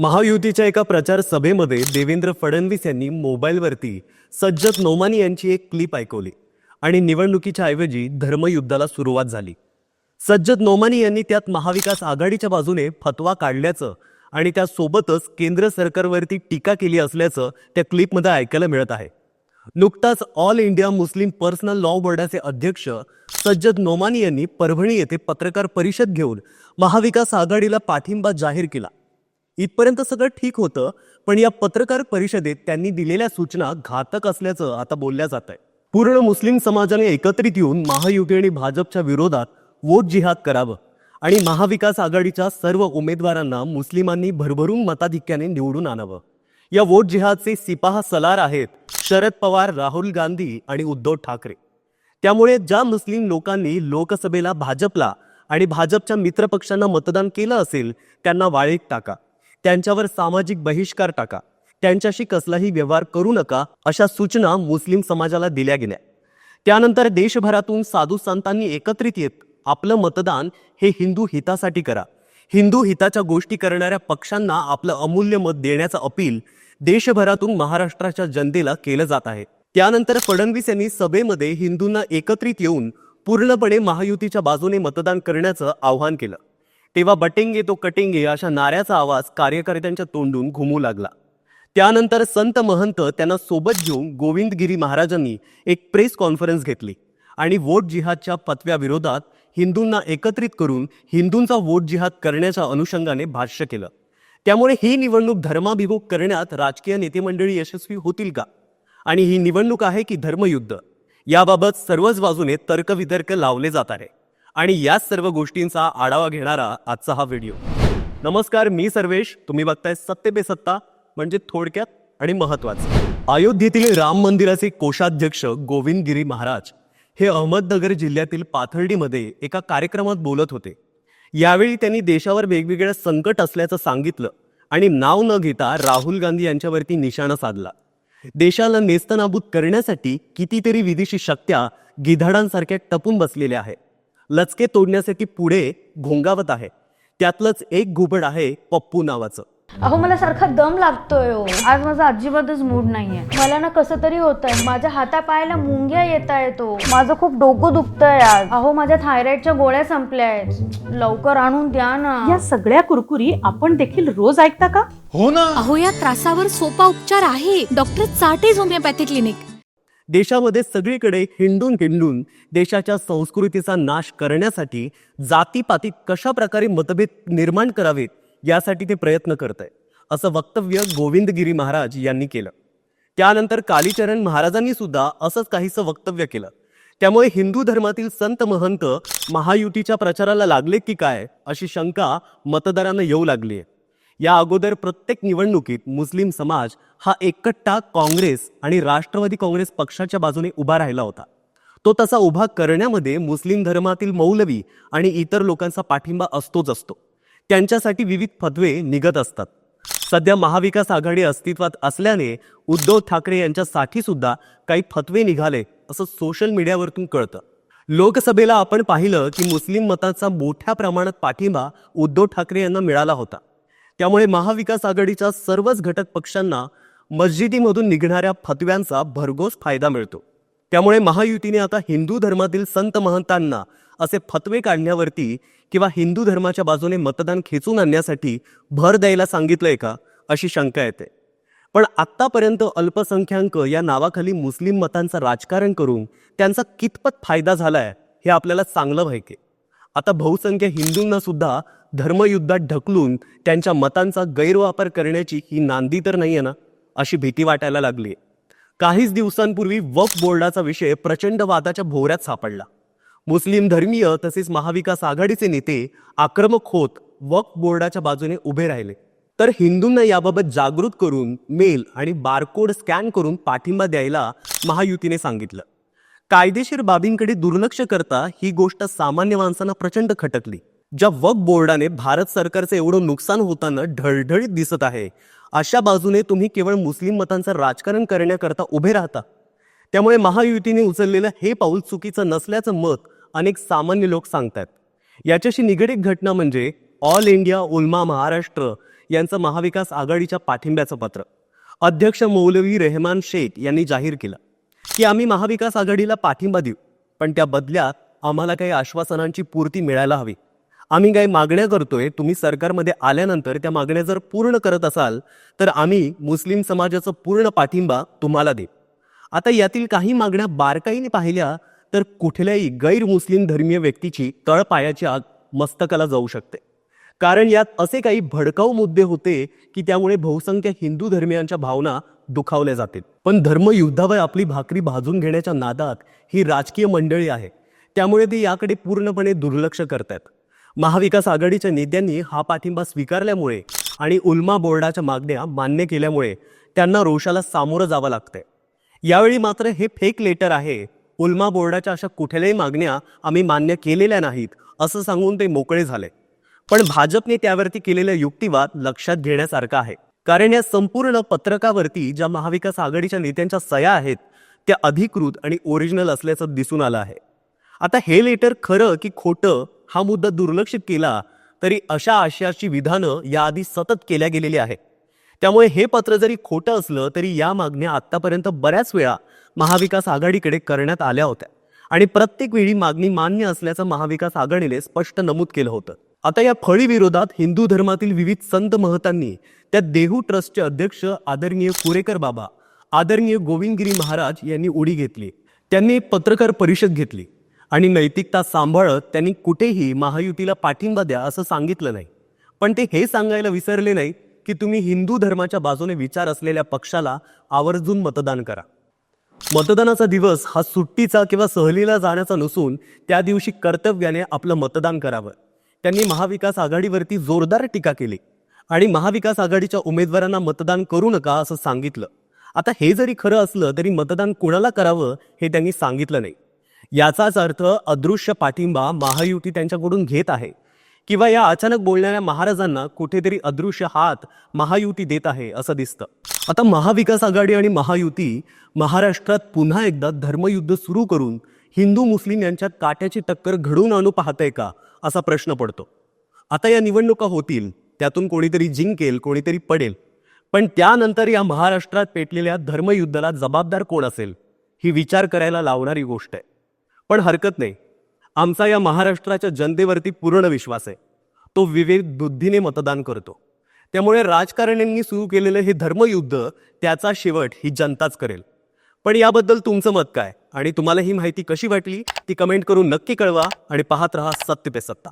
महायुतीच्या एका प्रचार सभेमध्ये देवेंद्र फडणवीस यांनी मोबाईलवरती सज्जद नोमानी यांची एक क्लिप ऐकवली आणि निवडणुकीच्या ऐवजी धर्मयुद्धाला सुरुवात झाली. सज्जद नोमानी यांनी त्यात महाविकास आघाडीच्या बाजूने फतवा काढल्याचं आणि त्यासोबतच केंद्र सरकारवरती टीका केली असल्याचं त्या क्लिपमध्ये ऐकायला मिळत आहे. नुकताच all India Muslim personal law बोर्डाचे अध्यक्ष सज्जद नोमानी यांनी परभणी येथे पत्रकार परिषद घेऊन महाविकास आघाडीला पाठिंबा जाहीर केला. इथपर्यंत सगळं ठीक होतं पण या पत्रकार परिषदेत त्यांनी दिलेल्या सूचना घातक असल्याचं आता बोलल्या जात आहे पूर्ण मुस्लिम समाजाने एकत्रित येऊन महायुती आणि भाजपच्या विरोधात वोट जिहाद करावं आणि महाविकास आघाडीच्या सर्व उमेदवारांना मुस्लिमांनी भरभरून मताधिक्याने निवडून आणावं. या वोट जिहादचे सिपाह सलार आहेत शरद पवार राहुल गांधी आणि उद्धव ठाकरे. त्यामुळे ज्या मुस्लिम लोकांनी लोकसभेला भाजपला आणि भाजपच्या मित्रपक्षांना मतदान केलं असेल त्यांना वाळीत टाका. त्यांच्यावर सामाजिक बहिष्कार टाका. त्यांच्याशी कसलाही व्यवहार करू नका अशा सूचना मुस्लिम समाजाला दिल्या गेल्या. त्यानंतर देशभरातून साधू संतांनी एकत्रित येत आपलं मतदान हे हिंदू हितासाठी करा. हिंदू हिताच्या गोष्टी करणाऱ्या पक्षांना आपलं अमूल्य मत देण्याचं अपील देशभरातून महाराष्ट्राच्या जनतेला केलं जात आहे. त्यानंतर फडणवीस यांनी सभेमध्ये हिंदूंना एकत्रित येऊन पूर्णपणे महायुतीच्या बाजूने मतदान करण्याचं आवाहन केलं. तेव्हा बटेंगे तो कटेंगे अशा नाऱ्याचा आवाज कार्यकर्त्यांच्या तोंडून घुमू लागला. त्यानंतर संत महंत त्यांना सोबत घेऊन गोविंदगिरी महाराजांनी एक प्रेस कॉन्फरन्स घेतली आणि वोट जिहादच्या पतव्याविरोधात हिंदूंना एकत्रित करून हिंदूंचा वोट जिहाद करण्याच्या अनुषंगाने भाष्य केलं. त्यामुळे ही निवडणूक धर्माभिभोग करण्यात राजकीय नेतेमंडळी यशस्वी होतील का? आणि ही निवडणूक आहे की धर्मयुद्ध? याबाबत सर्वच बाजूने तर्कवितर्क लावले जात आहे. आणि याच सर्व गोष्टींचा आढावा घेणारा आजचा हा व्हिडिओ. नमस्कार मी सर्वेश. तुम्ही बघताय सत्य बेसत्ता म्हणजे थोडक्यात आणि महत्वाचं अयोध्येतील राम मंदिराचे कोषाध्यक्ष गोविंद गिरी महाराज हे अहमदनगर जिल्ह्यातील पाथर्डीमध्ये एका कार्यक्रमात बोलत होते. यावेळी त्यांनी देशावर वेगवेगळ्या संकट असल्याचं सांगितलं आणि नाव न घेता राहुल गांधी यांच्यावरती निशाणा साधला. देशाला नेस्तनाबूत करण्यासाठी कितीतरी विदेशी शक्त्या गिधाडांसारख्या टपून बसलेल्या आहेत. लचके तोडण्यासाठी पुढे घोंगावत आहे. त्यातलंच एक घुबड आहे पप्पू नावाचं. अहो मला सारखा दम लागतोय हो. आज माझा अजिबातच मूड नाहीये. मला ना कसं तरी होतंय. माझ्या हातापायाला मुंग्या येत आहेत हो. माझं खूप डोकं दुखतंय आज. अहो माझ्या थायरॉइडच्या गोळ्या संपल्या आहेत लवकर आणून द्या ना. या सगळ्या कुरकुरी आपण देखील रोज ऐकता का? हो ना. अहो या त्रासावर सोपा उपचार आहे. डॉक्टर चाटेज होमिओपॅथी क्लिनिक देशामध्ये सगळीकडे हिंडून हिंडून देशाच्या संस्कृतीचा नाश करण्यासाठी जातीपातीत कशा प्रकारे मतभेद निर्माण करावेत यासाठी ते प्रयत्न करत आहे असं वक्तव्य गोविंदगिरी महाराज यांनी केलं. त्यानंतर कालीचरण महाराजांनी सुद्धा असंच काहीसं वक्तव्य केलं. त्यामुळे हिंदू धर्मातील संत महंत महायुतीच्या प्रचाराला लागले की काय अशी शंका मतदारांना येऊ लागली आहे या अगोदर प्रत्येक निवडणुकीत मुस्लिम समाज हा एकट्टा काँग्रेस आणि राष्ट्रवादी काँग्रेस पक्षाच्या बाजूने उभा राहिला होता. तो तसा उभा करण्यामध्ये मुस्लिम धर्मातील मौलवी आणि इतर लोकांचा पाठिंबा असतोच असतो. त्यांच्यासाठी विविध फतवे निघत असतात. सध्या महाविकास आघाडी अस्तित्वात असल्याने उद्धव ठाकरे यांच्यासाठी सुद्धा काही फतवे निघाले असं सोशल मीडियावरतून कळतं. लोकसभेला आपण पाहिलं की मुस्लिम मताचा मोठ्या प्रमाणात पाठिंबा उद्धव ठाकरे यांना मिळाला होता. त्यामुळे महाविकास आघाडीच्या सर्वच घटक पक्षांना मस्जिदीमधून निघणाऱ्या फतव्यांचा भरघोस फायदा मिळतो. त्यामुळे महायुतीने आता हिंदू धर्मातील संत महंतांना असे फतवे काढण्यावरती किंवा हिंदू धर्माच्या बाजूने मतदान खेचून आणण्यासाठी भर द्यायला सांगितलंय का अशी शंका येते. पण आत्तापर्यंत अल्पसंख्याक या नावाखाली मुस्लिम मतांचं राजकारण करून त्यांचा कितपत फायदा झालाय हे आपल्याला चांगलं माहिती आता बहुसंख्य हिंदूंना सुद्धा धर्मयुद्धात ढकलून त्यांच्या मतांचा गैरवापर करण्याची ही नांदी तर नाही आहे ना अशी भीती वाटायला लागली काहीच दिवसांपूर्वी वक्फ बोर्डाचा विषय प्रचंड वादाच्या भोवऱ्यात सापडला. मुस्लिम धर्मीय तसेच महाविकास आघाडीचे नेते आक्रमक होत वक्फ बोर्डाच्या बाजूने उभे राहिले. तर हिंदूंना याबाबत जागृत करून मेल आणि बारकोड स्कॅन करून पाठिंबा द्यायला महायुतीने सांगितलं. कायदेशीर बाबींकडे दुर्लक्ष करता ही गोष्ट सामान्य माणसांना प्रचंड खटकली. ज्या वक्फ बोर्डाने भारत सरकारचं एवढं नुकसान होताना ढळढळीत दिसत आहे अशा बाजूने तुम्ही केवळ मुस्लिम मतांचं राजकारण करण्याकरता उभे राहता. त्यामुळे महायुतीने उचललेलं हे पाऊल चुकीचं नसल्याचं मत अनेक सामान्य लोक सांगतात याच्याशी निगडीत घटना म्हणजे ऑल इंडिया उल्मा महाराष्ट्र यांचं महाविकास आघाडीच्या पाठिंब्याचं पत्र. अध्यक्ष मौलवी रेहमान शेख यांनी जाहीर केलं की आम्ही महाविकास आघाडीला पाठिंबा देऊ पण त्या बदल्यात आम्हाला काही आश्वासनांची पूर्ती मिळायला हवी. आम्ही काही मागण्या करतोय तुम्ही सरकारमध्ये आल्यानंतर त्या मागण्या जर पूर्ण करत असाल तर आम्ही मुस्लिम समाजाचा पूर्ण पाठिंबा तुम्हाला देऊ आता यातील काही मागण्या बारकाईने पाहिल्या तर कुठल्याही गैरमुस्लिम धर्मीय व्यक्तीची तळपायाची आग मस्तकाला जाऊ शकते. कारण यात असे काही भडकाऊ मुद्दे होते की त्यामुळे बहुसंख्य हिंदू धर्मियांच्या भावना दुखावल्या जातील. पण धर्मयुद्धावर आपली भाकरी भाजून घेण्याच्या नादात ही राजकीय मंडळी आहे. त्यामुळे ते याकडे पूर्णपणे दुर्लक्ष करतात महाविकास आघाडीच्या नेत्यांनी हा पाठिंबा स्वीकारल्यामुळे आणि उल्मा बोर्डाच्या मागण्या मान्य केल्यामुळे त्यांना रोषाला सामोरं जावं लागतंय. यावेळी मात्र हे फेक लेटर आहे. उल्मा बोर्डाच्या अशा कुठल्याही मागण्या आम्ही मान्य केलेल्या नाहीत असं सांगून ते मोकळे झाले. पण भाजपने त्यावरती केलेला युक्तिवाद लक्षात घेण्यासारखा आहे. कारण या संपूर्ण पत्रकावरती ज्या महाविकास आघाडीच्या नेत्यांच्या सया आहेत त्या अधिकृत आणि ओरिजिनल असल्याचं दिसून आलं आहे. आता हे लेटर खरं की खोटं हा मुद्दा दुर्लक्षित केला तरी अशा आशयाची विधानं याआधी सतत केल्या गेलेली आहेत. त्यामुळे हे पत्र जरी खोटं असलं तरी या मागण्या आतापर्यंत बऱ्याच वेळा महाविकास आघाडीकडे करण्यात आल्या होत्या. आणि प्रत्येक वेळी मागणी मान्य असल्याचं महाविकास आघाडीने स्पष्ट नमूद केलं होतं. आता या फळी विरोधात हिंदू धर्मातील विविध संत महतांनी त्या देहू ट्रस्टचे अध्यक्ष आदरणीय कुरेकर बाबा आदरणीय गोविंदगिरी महाराज यांनी उडी घेतली. त्यांनी पत्रकार परिषद घेतली. आणि नैतिकता सांभाळत त्यांनी कुठेही महायुतीला पाठिंबा द्या असं सांगितलं नाही. पण ते हे सांगायला विसरले नाही की तुम्ही हिंदू धर्माच्या बाजूने विचार असलेल्या पक्षाला आवर्जून मतदान करा. मतदानाचा दिवस हा सुट्टीचा किंवा सहलीला जाण्याचा नसून त्या दिवशी कर्तव्याने आपलं मतदान करावं. त्यांनी महाविकास आघाडीवरती जोरदार टीका केली आणि महाविकास आघाडीच्या उमेदवारांना मतदान करू नका असं सांगितलं. आता हे जरी खरं असलं तरी मतदान कुणाला करावं हे त्यांनी सांगितलं नाही. याचाच अर्थ अदृश्य पाठिंबा महायुती त्यांच्याकडून घेत आहे. किंवा या अचानक बोलणाऱ्या महाराजांना कुठेतरी अदृश्य हात महायुती देत आहे असं दिसतं. आता महाविकास आघाडी आणि महायुती महाराष्ट्रात पुन्हा एकदा धर्मयुद्ध सुरू करून हिंदू मुस्लिम यांच्यात काट्याची टक्कर घडवून आणू पाहतंय का असा प्रश्न पडतो. आता या निवडणुका होतील त्यातून कोणीतरी जिंकेल कोणीतरी पडेल. पण त्यानंतर या महाराष्ट्रात पेटलेल्या धर्मयुद्धाला जबाबदार कोण असेल ही विचार करायला लावणारी गोष्ट आहे. पण हरकत नाही. आमचा या महाराष्ट्राच्या जनतेवरती पूर्ण विश्वास आहे. तो विवेक बुद्धीने मतदान करतो. त्यामुळे राजकारण्यांनी सुरू केलेलं हे धर्मयुद्ध त्याचा शेवट ही जनताच करेल. पण याबद्दल तुमचं मत काय? आणि तुम्हाला ही माहिती कशी वाटली? ती कमेंट करून नक्की कळवा आणि पाहत रहा सत्य पे सत्ता.